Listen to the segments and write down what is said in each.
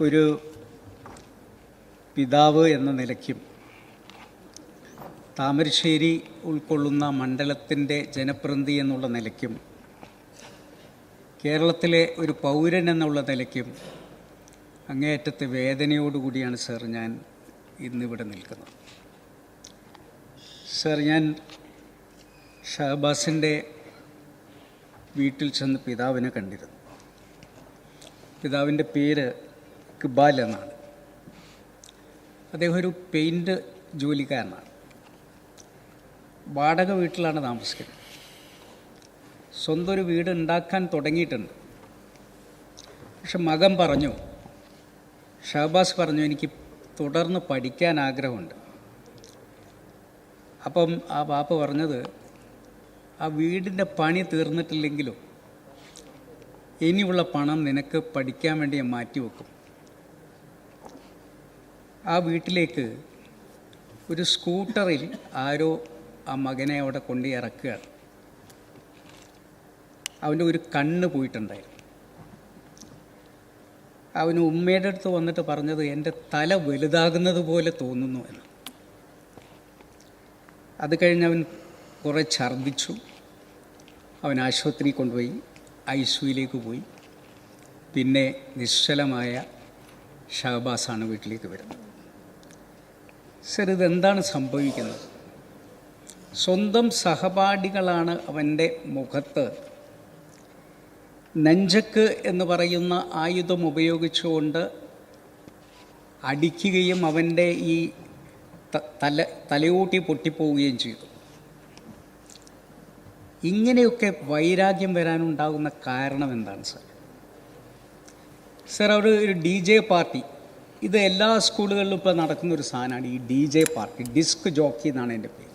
ഒരു പിതാവ് എന്ന നിലയ്ക്കും താമരശ്ശേരി ഉൾക്കൊള്ളുന്ന മണ്ഡലത്തിന്റെ ജനപ്രതി എന്നുള്ള നിലയ്ക്കും കേരളത്തിലെ ഒരു പൗരൻ എന്നുള്ള നിലയ്ക്കും അങ്ങേയറ്റത്തെ വേദനയോടുകൂടിയാണ് സർ ഞാൻ ഇന്നിവിടെ നിൽക്കുന്നത്. സർ ഞാൻ ഷഹബാസിന്റെ വീട്ടിൽ ചെന്ന് പിതാവിനെ കണ്ടിരുന്നു. പിതാവിന്റെ പേര് ഇക്ബാൽ എന്നാണ് അദ്ദേഹം ഒരു പെയിന്റ് ജോലിക്കാരനാണ്. വാടക വീട്ടിലാണ് താമസിക്കുന്നത്. സ്വന്തം ഒരു വീട് ഉണ്ടാക്കാൻ തുടങ്ങിയിട്ടുണ്ട്. പക്ഷെ മകൻ പറഞ്ഞു ഷഹബാസ് പറഞ്ഞു എനിക്ക് തുടർന്ന് പഠിക്കാൻ ആഗ്രഹമുണ്ട്. അപ്പം ആ ബാപ്പ പറഞ്ഞത് ആ വീടിന്റെ പണി തീർന്നിട്ടില്ലെങ്കിലും ഇനിയുള്ള പണം നിനക്ക് പഠിക്കാൻ വേണ്ടി ഞാൻ മാറ്റിവെക്കും. ആ വീട്ടിലേക്ക് ഒരു സ്കൂട്ടറിൽ ആരോ ആ മകനെ അവിടെ കൊണ്ട് ഇറക്കുകയാണ് അവന്റെ ഒരു കണ്ണ് പോയിട്ടുണ്ടായിരുന്നു. അവന് ഉമ്മയുടെ അടുത്ത് വന്നിട്ട് പറഞ്ഞത് എന്റെ തല വലുതാകുന്നത് പോലെ തോന്നുന്നു എന്ന്. അത് കഴിഞ്ഞ് അവൻ കുറേ ഛർദ്ദിച്ചു. അവൻ ആശുപത്രി കൊണ്ടുപോയി ഐ സിയിലേക്ക് പോയി. പിന്നെ നിശ്ചലമായ ഷഹബാസാണ് വീട്ടിലേക്ക് വരുന്നത്. സർ ഇതെന്താണ് സംഭവിക്കുന്നത്? സ്വന്തം സഹപാഠികളാണ് അവന്റെ മുഖത്ത്. നെഞ്ചക്ക് എന്ന് പറയുന്ന ആയുധം ഉപയോഗിച്ചുകൊണ്ട് അടിക്കുകയും അവന്റെ ഈ തല തലയൂട്ടി പൊട്ടിപ്പോവുകയും ചെയ്തു. ഇങ്ങനെയൊക്കെ വൈരാഗ്യം വരാനുണ്ടാകുന്ന കാരണം എന്താണ് സർ? സർ അവർ ഒരു ഡി ജെ പാർട്ടി ഇത് എല്ലാ സ്കൂളുകളിലും ഇപ്പോൾ നടക്കുന്ന ഒരു സാധനമാണ് ഈ D J party disc jockey എന്നാണ് എന്റെ പേര്.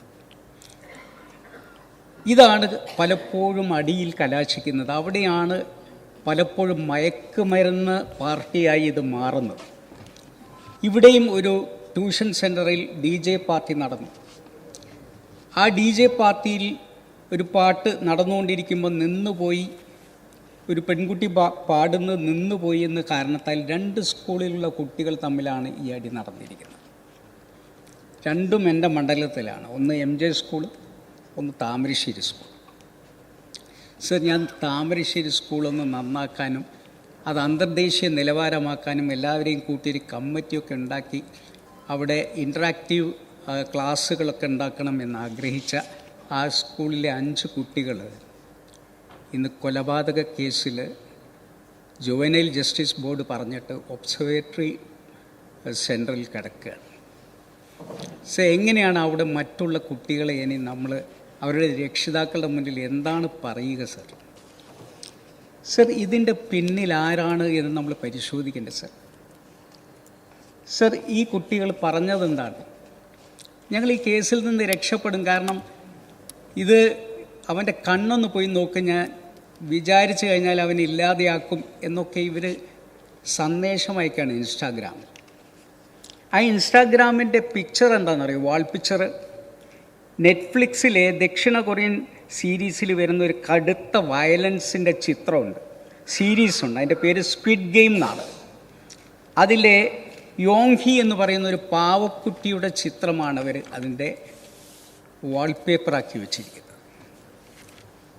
ഇതാണ് പലപ്പോഴും അടിയിൽ കലാശിക്കുന്നത്. അവിടെയാണ് പലപ്പോഴും മയക്കുമരുന്ന് പാർട്ടിയായി ഇത് മാറുന്നത്. ഇവിടെയും ഒരു ട്യൂഷൻ സെന്ററിൽ ഡി ജെ പാർട്ടി നടന്നു. ആ ഡി ജെ പാർട്ടിയിൽ ഒരു പാട്ട് നടന്നുകൊണ്ടിരിക്കുമ്പോൾ നിന്നുപോയി ഒരു പെൺകുട്ടി പാടുന്നത് നിന്നുപോയി എന്ന കാരണത്താൽ രണ്ട് സ്കൂളിലുള്ള കുട്ടികൾ തമ്മിലാണ് ഈ അടി നടന്നിരിക്കുന്നത്. രണ്ടും എന്റെ മണ്ഡലത്തിലാണ്. ഒന്ന് എം ജെ സ്കൂൾ ഒന്ന് താമരശ്ശേരി സ്കൂൾ. സർ ഞാൻ താമരശ്ശേരി സ്കൂളൊന്ന് നന്നാക്കാനും അത് അന്തർദേശീയ നിലവാരമാക്കാനും എല്ലാവരെയും കൂട്ടിയൊരു കമ്മിറ്റിയൊക്കെ ഉണ്ടാക്കി അവിടെ ഇൻട്രാക്റ്റീവ് ക്ലാസ്സുകളൊക്കെ ഉണ്ടാക്കണം എന്ന് ആഗ്രഹിച്ച ആ സ്കൂളിലെ അഞ്ച് കുട്ടികൾ ഇന്ന് കൊലപാതക കേസിൽ ജുവനൈൽ ജസ്റ്റിസ് ബോർഡ് പറഞ്ഞിട്ട് ഒബ്സർവേറ്ററി സെന്ററിൽ കിടക്കുകയാണ് സോ എങ്ങനെയാണ് അവിടെ മറ്റുള്ള കുട്ടികളെ ഇനി നമ്മൾ അവരുടെ രക്ഷിതാക്കളുടെ മുന്നിൽ എന്താണ് പറയുക സർ? സർ ഇതിന്റെ പിന്നിൽ ആരാണ് എന്ന് നമ്മൾ പരിശോധിക്കേണ്ടത് സർ. സർ ഈ കുട്ടികൾ പറഞ്ഞതെന്താണ്? ഞങ്ങൾ ഈ കേസിൽ നിന്ന് രക്ഷപ്പെടും. കാരണം ഇത് അവന്റെ കണ്ണൊന്ന് പോയി നോക്ക് ഞാൻ വിചാരിച്ചു കഴിഞ്ഞാൽ അവൻ ഇല്ലാതെയാക്കും എന്നൊക്കെ ഇവർ സന്ദേശം അയക്കുകയാണ് ഇൻസ്റ്റാഗ്രാമിൽ ആ ഇൻസ്റ്റാഗ്രാമിന്റെ പിക്ചർ എന്താണെന്നറിയോ വാൾ പിക്ചർ നെറ്റ്ഫ്ലിക്സിലെ ദക്ഷിണ കൊറിയൻ സീരീസിൽ വരുന്ന ഒരു കടുത്ത വയലൻസിന്റെ ചിത്രമുണ്ട്. സീരീസുണ്ട് അതിന്റെ പേര് സ്ക്വിഡ് ഗെയിം എന്നാണ്. അതിലെ യോങ്ഹി എന്ന് പറയുന്ന ഒരു പാവക്കുട്ടിയുടെ ചിത്രമാണ് അവർ അതിന്റെ വാൾപേപ്പറാക്കി വെച്ചിരിക്കുന്നത്.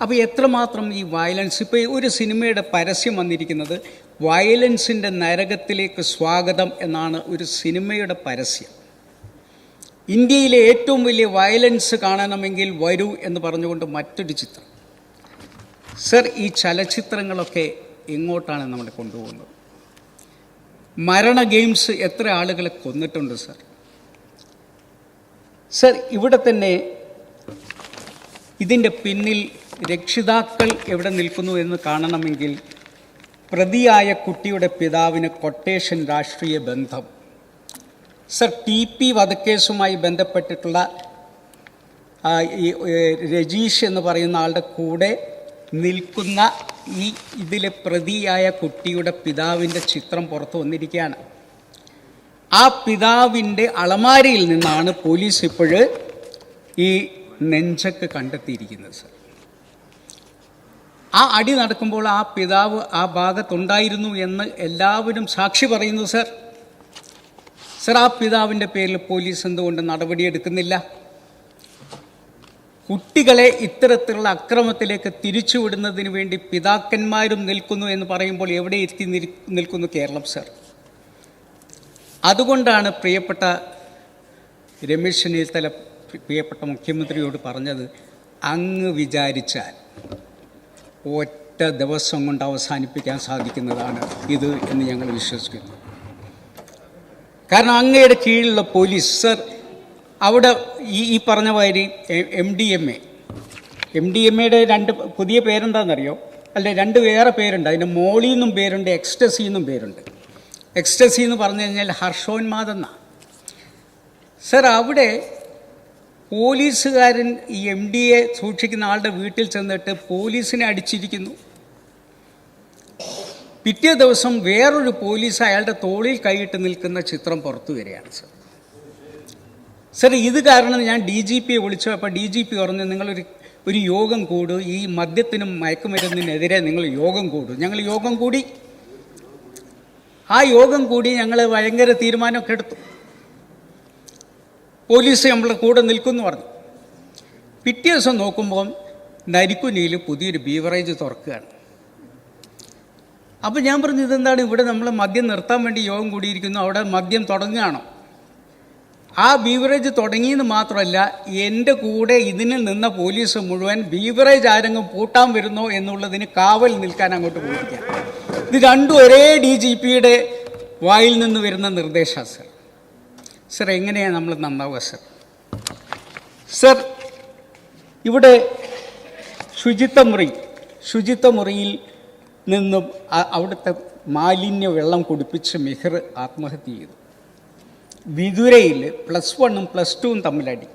അപ്പോൾ എത്രമാത്രം ഈ വയലൻസ് ഇപ്പോൾ ഒരു സിനിമയുടെ പരസ്യം വന്നിരിക്കുന്നത് വയലൻസിന്റെ നരകത്തിലേക്ക് സ്വാഗതം എന്നാണ് ഒരു സിനിമയുടെ പരസ്യം. ഇന്ത്യയിലെ ഏറ്റവും വലിയ വയലൻസ് കാണണമെങ്കിൽ വരൂ എന്ന് പറഞ്ഞുകൊണ്ട് മറ്റൊരു ചിത്രം. സർ ഈ ചലച്ചിത്രങ്ങളൊക്കെ എങ്ങോട്ടാണ് നമ്മളെ കൊണ്ടുപോകുന്നത്? മരണ ഗെയിംസ് എത്ര ആളുകളെ കൊന്നിട്ടുണ്ട് സർ? സർ ഇവിടെ തന്നെ ഇതിന്റെ പിന്നിൽ രക്ഷിതാക്കൾ എവിടെ നിൽക്കുന്നു എന്ന് കാണണമെങ്കിൽ പ്രതിയായ കുട്ടിയുടെ പിതാവിന് കൊട്ടേഷൻ രാഷ്ട്രീയ ബന്ധം. സർ ടി പി വധക്കേസുമായി ബന്ധപ്പെട്ടിട്ടുള്ള ഈ രജീഷ് എന്ന് പറയുന്ന ആളുടെ കൂടെ നിൽക്കുന്ന ഈ ഇതിലെ പ്രതിയായ കുട്ടിയുടെ പിതാവിന്റെ ചിത്രം പുറത്തു വന്നിരിക്കുകയാണ്. ആ പിതാവിന്റെ അളമാരിയിൽ നിന്നാണ് പോലീസ് ഇപ്പോൾ ഈ നെഞ്ചക്ക് കണ്ടെത്തിയിരിക്കുന്നത് സർ. ആ അടി നടക്കുമ്പോൾ ആ പിതാവ് ആ ഭാഗത്തുണ്ടായിരുന്നു എന്ന് എല്ലാവരും സാക്ഷി പറയുന്നു സർ. സർ ആ പിതാവിന്റെ പേരിൽ പോലീസ് എന്തുകൊണ്ട് നടപടിയെടുക്കുന്നില്ല കുട്ടികളെ ഇത്തരത്തിലുള്ള അക്രമത്തിലേക്ക് തിരിച്ചുവിടുന്നതിന് വേണ്ടി പിതാക്കന്മാരും നിൽക്കുന്നു എന്ന് പറയുമ്പോൾ എവിടെ എത്തി നിൽക്കുന്നു കേരളം സർ? അതുകൊണ്ടാണ് പ്രിയപ്പെട്ട രമേശ് ചെന്നിത്തല പ്രിയപ്പെട്ട മുഖ്യമന്ത്രിയോട് പറഞ്ഞത് അങ്ങ് വിചാരിച്ചാൽ ഒറ്റ ദിവസം കൊണ്ട് അവസാനിപ്പിക്കാൻ സാധിക്കുന്നതാണ് ഇത് എന്ന് ഞങ്ങൾ വിശ്വസിക്കുന്നു. കാരണം അങ്ങയുടെ കീഴിലുള്ള പോലീസ് സർ അവിടെ ഈ ഈ പറഞ്ഞ മാതിരി M D M A M D M എയുടെ രണ്ട് പുതിയ പേരെന്താണെന്നറിയോ? അല്ല രണ്ട് വേറെ പേരുണ്ട്. അതിന്റെ മോളി എന്നും പേരുണ്ട് എക്സ്റ്റസി എന്നും പേരുണ്ട്. എക്സ്റ്റസി എന്ന് പറഞ്ഞു കഴിഞ്ഞാൽ ഹർഷോന്മാദെന്നാണ് സർ അവിടെ പോലീസുകാരൻ ഈ എം ഡി എ സൂക്ഷിക്കുന്ന ആളുടെ വീട്ടിൽ ചെന്നിട്ട് പോലീസിനെ അടിച്ചിരിക്കുന്നു. പിറ്റേ ദിവസം വേറൊരു പോലീസ് അയാളുടെ തോളിൽ കൈയിട്ട് നിൽക്കുന്ന ചിത്രം പുറത്തു വരികയാണ് സർ. സർ ഇത് കാരണം ഞാൻ ഡി ജി പിയെ വിളിച്ചു. അപ്പോൾ ഡി ജി പി പറഞ്ഞു നിങ്ങളൊരു ഒരു യോഗം കൂടു. ഈ മദ്യത്തിനും മയക്കുമരുന്നിനെതിരെ നിങ്ങൾ യോഗം കൂടു. ഞങ്ങൾ യോഗം കൂടി. ആ യോഗം കൂടി ഞങ്ങൾ ഭയങ്കര തീരുമാനമൊക്കെ എടുത്തു. പോലീസ് നമ്മളെ കൂടെ നിൽക്കുമെന്ന് പറഞ്ഞു. പിറ്റേ ദിവസം നോക്കുമ്പം നരിക്കുനിയിൽ പുതിയൊരു ബീവറേജ് തുറക്കുകയാണ്. അപ്പോൾ ഞാൻ പറഞ്ഞു ഇതെന്താണ്? ഇവിടെ നമ്മൾ മദ്യം നിർത്താൻ വേണ്ടി യോഗം കൂടിയിരിക്കുന്നു. അവിടെ മദ്യം തുടങ്ങുകയാണോ? ആ ബീവറേജ് തുടങ്ങിയെന്ന് മാത്രമല്ല എന്റെ കൂടെ ഇതിനിൽ നിന്ന പോലീസ് മുഴുവൻ ബീവറേജ് ആരെങ്കിലും പൂട്ടാൻ വരുന്നോ എന്നുള്ളതിന് കാവൽ നിൽക്കാൻ അങ്ങോട്ട് പോയിരിക്കുക ഇത് രണ്ടും ഒരേ ഡി ജി പിയുടെ വായിൽ നിന്ന് വരുന്ന നിർദ്ദേശമാണ് സർ. സർ എങ്ങനെയാണ് നമ്മൾ നന്നാവുക സർ സർ ഇവിടെ ശുചിത്വ മുറി ശുചിത്വ മുറിയിൽ നിന്നും അവിടുത്തെ മാലിന്യ വെള്ളം കുടിപ്പിച്ച് മിഹർ ആത്മഹത്യ ചെയ്തു. വിതുരയിൽ പ്ലസ് വണ്ണും പ്ലസ് ടുവും തമ്മിലടി.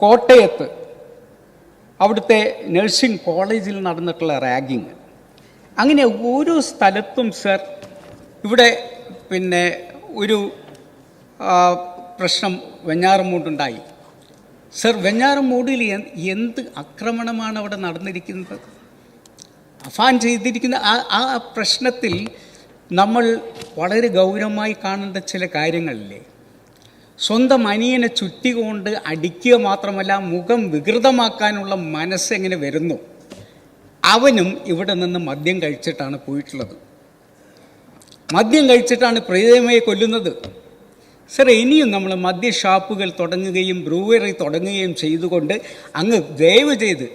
കോട്ടയത്ത് അവിടുത്തെ നഴ്സിംഗ് കോളേജിൽ നടന്നിട്ടുള്ള റാഗിങ് അങ്ങനെ ഓരോ സ്ഥലത്തും സർ ഇവിടെ പിന്നെ ഒരു പ്രശ്നം വെഞ്ഞാറമൂടുണ്ടായി. സർ വെഞ്ഞാറമൂടിൽ എന്ത് ആക്രമണമാണ് അവിടെ നടന്നിരിക്കുന്നത്? അഫാൻ ചെയ്തിരിക്കുന്ന ആ ആ പ്രശ്നത്തിൽ നമ്മൾ വളരെ ഗൗരവമായി കാണേണ്ട ചില കാര്യങ്ങളില്ലേ? സ്വന്തം അനിയനെ ചുറ്റിക്കൊണ്ട് അടിക്കുക മാത്രമല്ല മുഖം വികൃതമാക്കാനുള്ള മനസ്സെങ്ങനെ വരുന്നു? അവനും ഇവിടെ നിന്ന് മദ്യം കഴിച്ചിട്ടാണ് പോയിട്ടുള്ളത്. മദ്യം കഴിച്ചിട്ടാണ് പ്രിയതമയെ കൊല്ലുന്നത്. സർ ഇനിയും നമ്മൾ മദ്യ ഷാപ്പുകൾ തുടങ്ങുകയും ബ്രൂവറി തുടങ്ങുകയും ചെയ്തുകൊണ്ട് അങ്ങ് ദയവ് ചെയ്ത്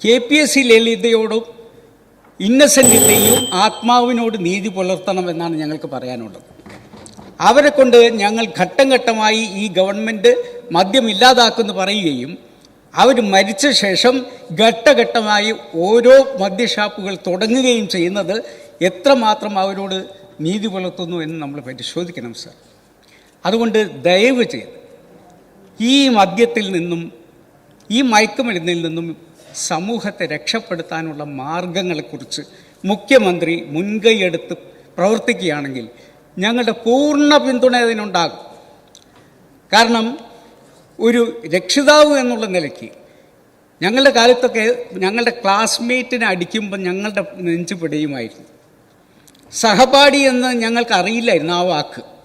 കെ പി എസ് സി ലളിതയോടും ഇന്നസെന്റിന്റെയും ആത്മാവിനോട് നീതി പുലർത്തണം എന്നാണ് ഞങ്ങൾക്ക് പറയാനുള്ളത്. അവരെ കൊണ്ട് ഞങ്ങൾ ഘട്ടം ഘട്ടമായി ഈ ഗവൺമെന്റ് മദ്യം ഇല്ലാതാക്കുമെന്ന് പറയുകയും അവർ മരിച്ച ശേഷം ഘട്ടഘട്ടമായി ഓരോ മദ്യഷാപ്പുകൾ തുടങ്ങുകയും ചെയ്യുന്നത് എത്രമാത്രം അവരോട് നീതി പുലർത്തുന്നു എന്ന് നമ്മൾ പരിശോധിക്കണം സർ അതുകൊണ്ട് ദയവ് ചെയ്ത് ഈ മദ്യത്തിൽ നിന്നും ഈ മയക്കുമരുന്നിൽ നിന്നും സമൂഹത്തെ രക്ഷപ്പെടുത്താനുള്ള മാർഗങ്ങളെക്കുറിച്ച് മുഖ്യമന്ത്രി മുൻകൈയെടുത്ത് പ്രവർത്തിക്കുകയാണെങ്കിൽ ഞങ്ങളുടെ പൂർണ പിന്തുണ അതിനുണ്ടാകും. കാരണം ഒരു രക്ഷിതാവ് എന്നുള്ള നിലയ്ക്ക് ഞങ്ങളുടെ കാലത്തൊക്കെ ഞങ്ങളുടെ ക്ലാസ്മേറ്റിനെ അടിക്കുമ്പോൾ ഞങ്ങളുടെ നെഞ്ചു പിടയുമായിരുന്നു. സഹപാഠി എന്ന് ഞങ്ങൾക്ക് അറിയില്ലായിരുന്നു ആ വാക്ക്.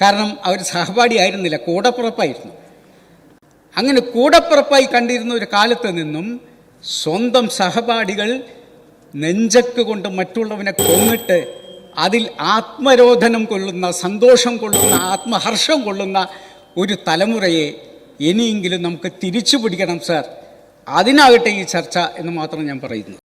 കാരണം അവർ സഹപാഠി ആയിരുന്നില്ല കൂടപ്പുറപ്പായിരുന്നു. അങ്ങനെ കൂടപ്പുറപ്പായി കണ്ടിരുന്ന ഒരു കാലത്ത് നിന്നും സ്വന്തം സഹപാഠികൾ നെഞ്ചക്ക് കൊണ്ട് മറ്റുള്ളവനെ കൊന്നിട്ട് അതിൽ ആത്മരോധനം കൊള്ളുന്ന സന്തോഷം കൊള്ളുന്ന ആത്മഹർഷം കൊള്ളുന്ന ഒരു തലമുറയെ ഇനിയെങ്കിലും നമുക്ക് തിരിച്ചു പിടിക്കണം സാർ. അതിനാകട്ടെ ഈ ചർച്ച എന്ന് മാത്രം ഞാൻ പറയുന്നു.